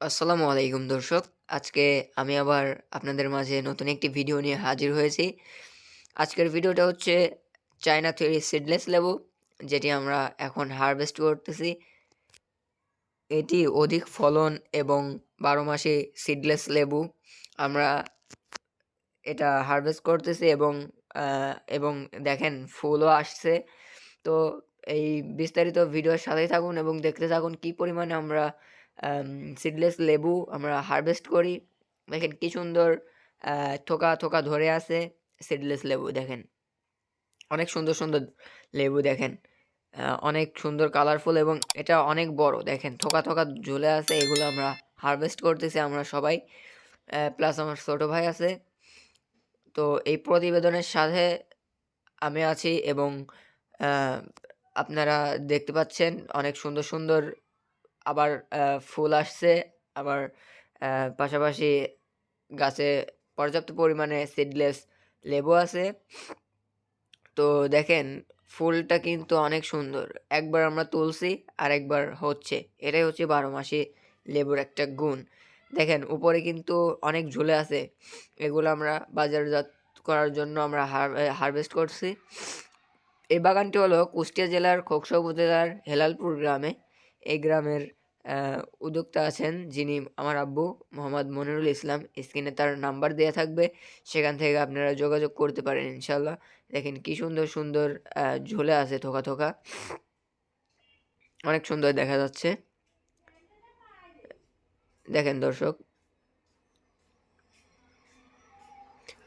আসসালামু আলাইকুম দর্শক। আজকে আমি আবার আপনাদের মাঝে নতুন একটি ভিডিও নিয়ে হাজির হয়েছি। আজকের ভিডিওটা হচ্ছে চায়না থেরি সিডলেস লেবু, যেটি আমরা এখন হারভেস্ট করতেছি। এটি অধিক ফলন এবং বারো মাসে সিডলেস লেবু। আমরা এটা হারভেস্ট করতেছি এবং এবং দেখেন ফুলও আসছে। তো এই বিস্তারিত ভিডিওর সাথেই থাকুন এবং দেখতে থাকুন কি পরিমাণে আমরা আম সিডলেস লেবু আমরা হারভেস্ট করি। দেখেন কি সুন্দর থোকা, থোকা ধরে আছে সিডলেস লেবু দেখেন। অনেক সুন্দর, সুন্দর লেবু দেখেন। অনেক সুন্দর কালারফুল এবং এটা অনেক বড় দেখেন থোকা, থোকা ঝুলে আছে এগুলো আমরা হারভেস্ট করতেছি আমরা সবাই। প্লাস আমার ছোটো ভাই আছে। তো এই প্রতিবেদনের সাথে আমি আছি এবং আপনারা দেখতে পাচ্ছেন অনেক সুন্দর, সুন্দর আবার ফুল আসছে। আবার পাশাপাশি গাছে পর্যাপ্ত পরিমাণে সিডলেস লেবু আছে। তো দেখেন, ফুলটা কিন্তু অনেক সুন্দর। একবার আমরা তুলছি আর একবার হচ্ছে। এটাই হচ্ছে ১২ মাসি লেবুর একটা গুণ। দেখেন, উপরে কিন্তু অনেক ঝুলে আছে। এগুলো আমরা বাজারজাত করার জন্য আমরা হার হারভেস্ট করছি। এই বাগানটি হলো কুষ্টিয়া জেলার খোকসা উপজেলার হেলালপুর গ্রামে। এই গ্রামের উদ্যোক্তা আছেন যিনি আমার আব্বু মোহাম্মদ মনিরুল ইসলাম। স্ক্রিনে তার নাম্বার দেওয়া থাকবে। সেখান থেকে আপনারা যোগাযোগ করতে পারেন ইনশাআল্লাহ। দেখেন কি সুন্দর, সুন্দর ঝুলে আছে থোকা, থোকা। অনেক সুন্দর দেখা যাচ্ছে। দেখেন দর্শক।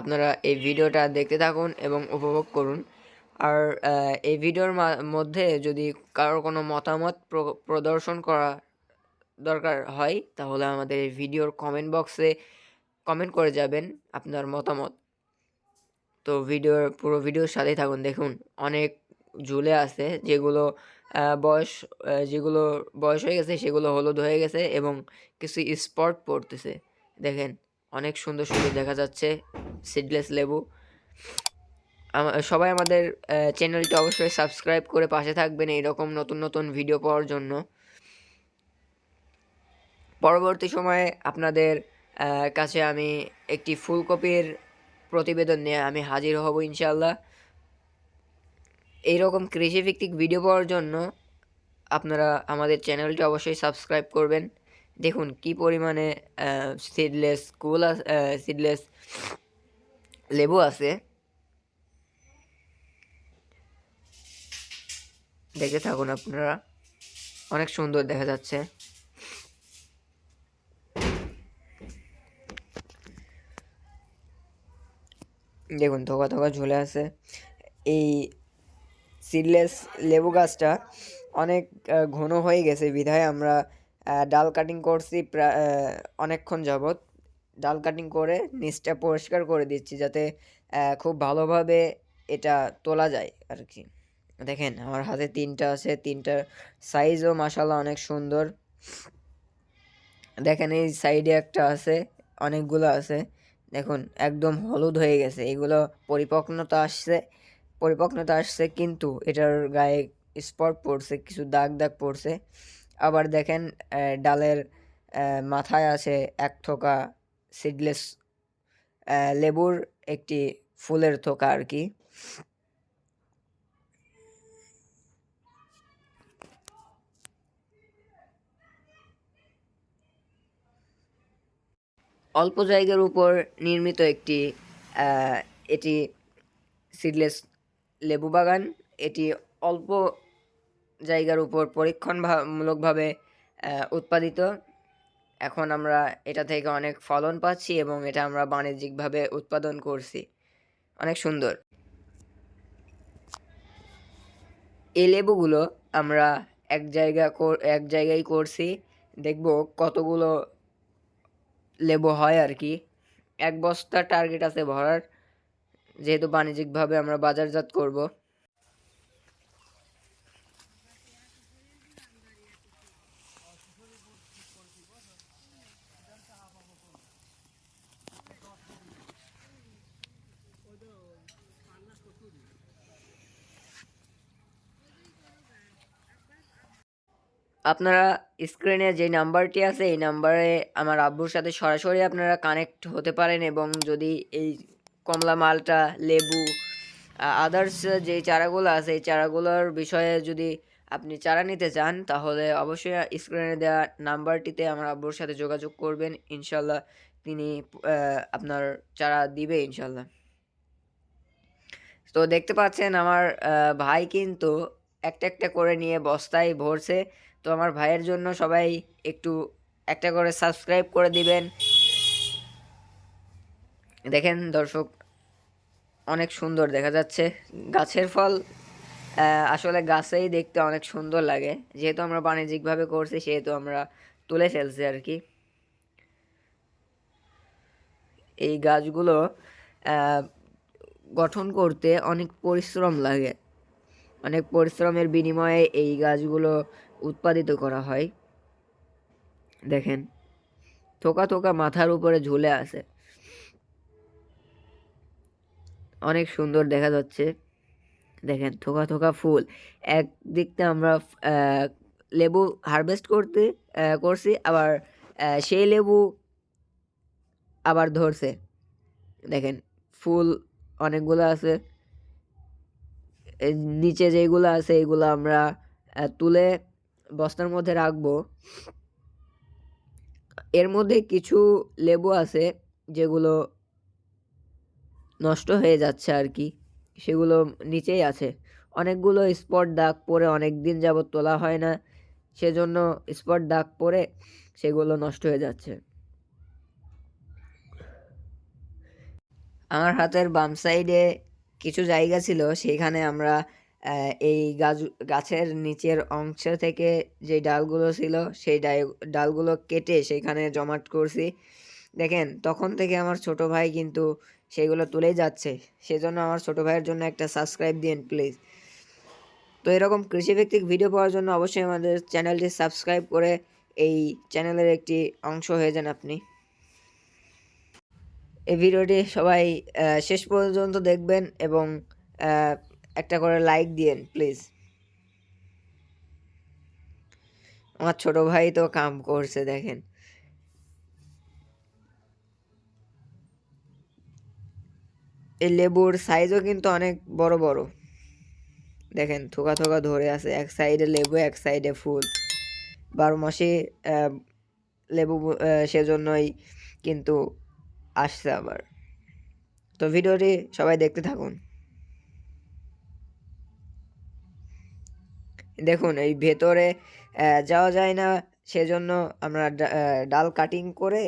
আপনারা এই ভিডিওটা দেখতে থাকুন এবং উপভোগ করুন। আর এই ভিডিওর মধ্যে যদি কারও কোনো মতামত প্র প্রদর্শন করা দরকার হয় তাহলে আমাদের ভিডিওর কমেন্ট বক্সে কমেন্ট করে যাবেন আপনার মতামত। তো ভিডিওর পুরো ভিডিওর সাথেই থাকুন। দেখুন অনেক ঝুলে আছে যেগুলো বয়স যেগুলো বয়স হয়ে গেছে সেগুলো হলুদ হয়ে গেছে এবং কিছু স্পট পড়তেছে। দেখেন অনেক সুন্দর, সুন্দর দেখা যাচ্ছে সিডলেস লেবু। সবাই আমাদের চ্যানেলটি অবশ্যই সাবস্ক্রাইব করে পাশে থাকবেন এইরকম নতুন, নতুন ভিডিও পাওয়ার জন্য। পরবর্তী সময়ে আপনাদের কাছে আমি একটি ফুলকপির প্রতিবেদন নিয়ে আমি হাজির হব ইনশাআল্লাহ। এইরকম কৃষিভিত্তিক ভিডিও পাওয়ার জন্য আপনারা আমাদের চ্যানেলটি অবশ্যই সাবস্ক্রাইব করবেন। দেখুন কি পরিমাণে সিডলেস কুল সিডলেস লেবু আছে। দেখতে থাকুন আপনারা। অনেক সুন্দর দেখা যাচ্ছে। দেখুন ধোকা থোকা ঝুলে আছে। এই সিডলেস লেবু গাছটা অনেক ঘন হয়ে গেছে বিধায় আমরা ডাল কাটিং করছি প্রায় অনেকক্ষণ যাবৎ। ডাল কাটিং করে নিচটা পরিষ্কার করে দিচ্ছি যাতে খুব ভালোভাবে এটা তোলা যায় আর কি দেখেন আমার হাতে ৩ টা আছে। তিনটার সাইজও মাশাআল্লাহ অনেক সুন্দর। দেখেন এই সাইডে একটা আছে, অনেকগুলো আছে। দেখুন একদম হলুদ হয়ে গেছে। এগুলো পরিপক্নতা আসছে পরিপক্নতা আসছে কিন্তু এটার গায়ে স্পট পড়ছে, কিছু দাগ, দাগ পড়ছে। আবার দেখেন ডালের মাথায় আছে এক থোকা সিডলেস লেবুর একটি ফুলের থোকা আরকি। অল্প জায়গার উপর নির্মিত একটি এটি সিডলেস লেবু বাগান। এটি অল্প জায়গার উপর পরীক্ষণ ভা উৎপাদিত। এখন আমরা এটা থেকে অনেক ফলন পাচ্ছি এবং এটা আমরা বাণিজ্যিকভাবে উৎপাদন করছি। অনেক সুন্দর। এই লেবুগুলো আমরা এক জায়গা এক জায়গায় করছি। দেখব কতগুলো লেবু হয় আর কি এক বস্তা টার্গেট আছে ভরার। যেহেতু বাণিজ্যিকভাবে আমরা বাজারজাত করব। আপনারা স্ক্রিনে যে নাম্বারটি আছে, এই নাম্বারে আমার আব্বুর সাথে সরাসরি আপনারা কানেক্ট হতে পারেন এবং যদি এই কমলা মালটা, লেবু আদার্স যে চারাগুলো আছে, এই চারাগুলোর বিষয়ে যদি আপনি চারা নিতে চান, তাহলে অবশ্যই স্ক্রিনে দেওয়া নাম্বারটিতে আমার আব্বুর সাথে যোগাযোগ করবেন। ইনশাল্লাহ তিনি আপনার চারা দিবে ইনশাল্লাহ। তো দেখতে পাচ্ছেন আমার ভাই কিন্তু একটা একটা করে নিয়ে বস্তায় ভরছে। তো আমার ভাইয়ের জন্য সবাই একটু একটা করে সাবস্ক্রাইব করে দিবেন। দেখেন দর্শক, অনেক সুন্দর দেখা যাচ্ছে। গাছের ফল আসলে গাছেই দেখতে অনেক সুন্দর লাগে। যেহেতু আমরা বাণিজ্যিকভাবে করছি, সেহেতু আমরা তুলে ফেলছি আর কি। এই গাছগুলো গঠন করতে অনেক পরিশ্রম লাগে। অনেক পরিশ্রমের বিনিময়ে এই গাছগুলো উৎপাদিত করা হয়। দেখেন, থোকা থোকা মাথার উপরে ঝুলে আছে। অনেক সুন্দর দেখা যাচ্ছে। দেখেন, থোকা থোকা ফুল। একদিকতে আমরা লেবু হারভেস্ট করতে করছি, আবার সেই লেবু আবার ধরছে। দেখেন, ফুল অনেকগুলো আছে। নিচে যেগুলো আছে, এগুলো আমরা তুলে বস্তার মধ্যে রাখব। এর মধ্যে কিছু লেবু আছে, যেগুলো নষ্ট হয়ে যাচ্ছে আর কি। সেগুলো নিচেই আছে। অনেকগুলো স্পট দাগ পরে অনেক দিন যাবত তোলা হয় না। সেজন্য স্পট দাগ পরে সেগুলো নষ্ট হয়ে যাচ্ছে। আমার হাতের বাম সাইডে কিছু জায়গা ছিল, সেখানে আমরা এই গাছ, গাছের নিচের অংশ থেকে যে ডালগুলো ছিল, সেই ডাল- ডালগুলো কেটে সেখানে জমাট করছি। দেখেন, তখন থেকে আমার ছোট ভাই কিন্তু সেগুলো তুলেই যাচ্ছে। সেজন্য আমার ছোট ভাইয়ের জন্য একটা সাবস্ক্রাইব দিন প্লিজ। তো এরকম কৃষিভিত্তিক ভিডিও পাওয়ার জন্য অবশ্যই আমাদের চ্যানেলটি সাবস্ক্রাইব করে এই চ্যানেলের একটি অংশ হয়ে যান আপনি। এই ভিডিওটি সবাই শেষ পর্যন্ত দেখবেন এবং একটা করে লাইক দিয়েন প্লিজ আমার ছোট ভাই তো কাম করছে, দেখেন। এই লেবুর সাইজও কিন্তু অনেক বড় বড়। দেখেন, থোকা থোকা ধরে আছে, এক সাইডে লেবু, এক সাইডে ফুল। বারো মাসে লেবু সেজন্যই কিন্তু আসছে আবার। তো ভিডিওটি সবাই দেখতে থাকুন। দেখুন, এই ভেতরে যাওয়া যায় না। সেজন্য আমরা ডাল কাটিং করে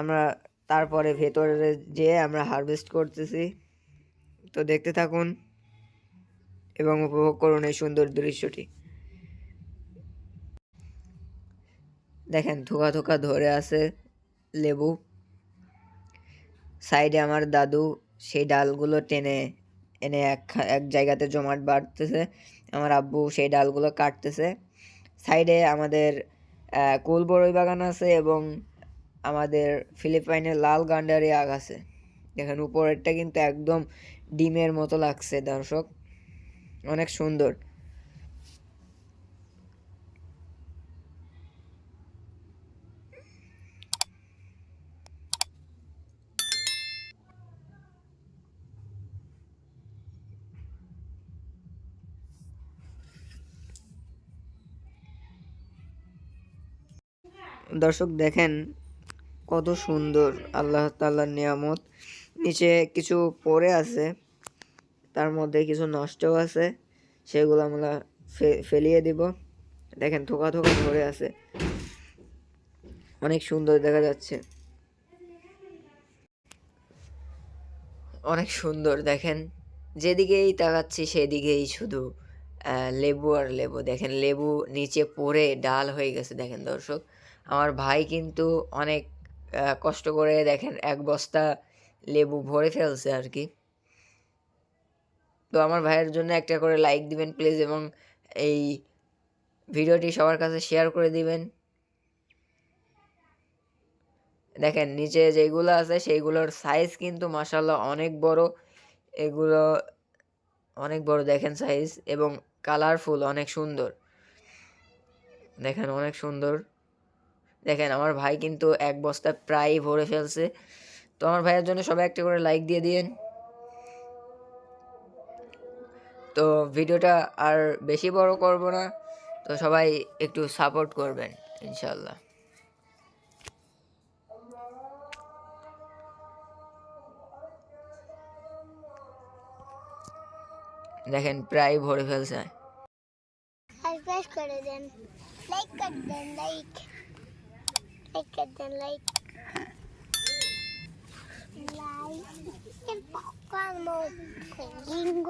আমরা তারপরে ভেতরে যেয়ে আমরা হারভেস্ট করতেছি। তো দেখতে থাকুন এবং উপভোগ করুন এই সুন্দর দৃশ্যটি। দেখেন থোকা থোকা ধরে আছে লেবু। সাইডে আমার দাদু সেই ডালগুলো টেনে এনে এক এক জায়গাতে জমাট বাড়তেছে আমার আব্বু সেই ডালগুলো কাটতেছে। সাইডে আমাদের কুল বড়ই বাগান আছে এবং আমাদের ফিলিপাইনের লাল গান্ডারি আগ আছে। দেখেন উপরেরটা কিন্তু একদম ডিমের মতো লাগছে, দর্শক। অনেক সুন্দর। দর্শক দেখেন কত সুন্দর আল্লাহ তাআলার নিয়ামত। নিচে কিছু পড়ে আছে, তার মধ্যে কিছু নষ্টও আছে, সেগুলো আমরা ফেলিয়ে দিব। দেখেন থোকা থোকা ধরে আছে। অনেক সুন্দর দেখা যাচ্ছে। অনেক সুন্দর দেখেন, যেদিকেই তাকাচ্ছি সেদিকেই শুধু লেবু আর লেবু। দেখেন লেবু নিচে পড়ে, ডাল হয়ে গেছে, দেখেন দর্শক। আমার ভাই কিন্তু অনেক কষ্ট করে দেখেন এক বস্তা লেবু ভরে ফেলছে আর কি। তো আমার ভাইয়ের জন্য একটা করে লাইক দিবেন প্লিজ এবং এই ভিডিওটি সবার কাছে শেয়ার করে দিবেন। দেখেন নিচে যেগুলো আছে সেইগুলোর সাইজ কিন্তু মাসাল্লাহ অনেক বড়। এগুলো অনেক বড় দেখেন সাইজ এবং কালারফুল অনেক সুন্দর। দেখেন অনেক সুন্দর। দেখেন, আমার ভাই কিন্তু এক বস্তা প্রায় ভরে ফেলছে। তো আমার ভাইয়ের জন্য সবাই একটা করে লাইক দিয়ে দিন তো ভিডিওটা আর বেশি বড় করব না। তো সবাই একটু সাপোর্ট করবেন ইনশাল্লাহ দেখেন, প্রায় ভরে ফেলছে। করে দেন লাইক করে দেন লাইক লাইক করে দেন লাইক লাইক এর পকার মধ্যে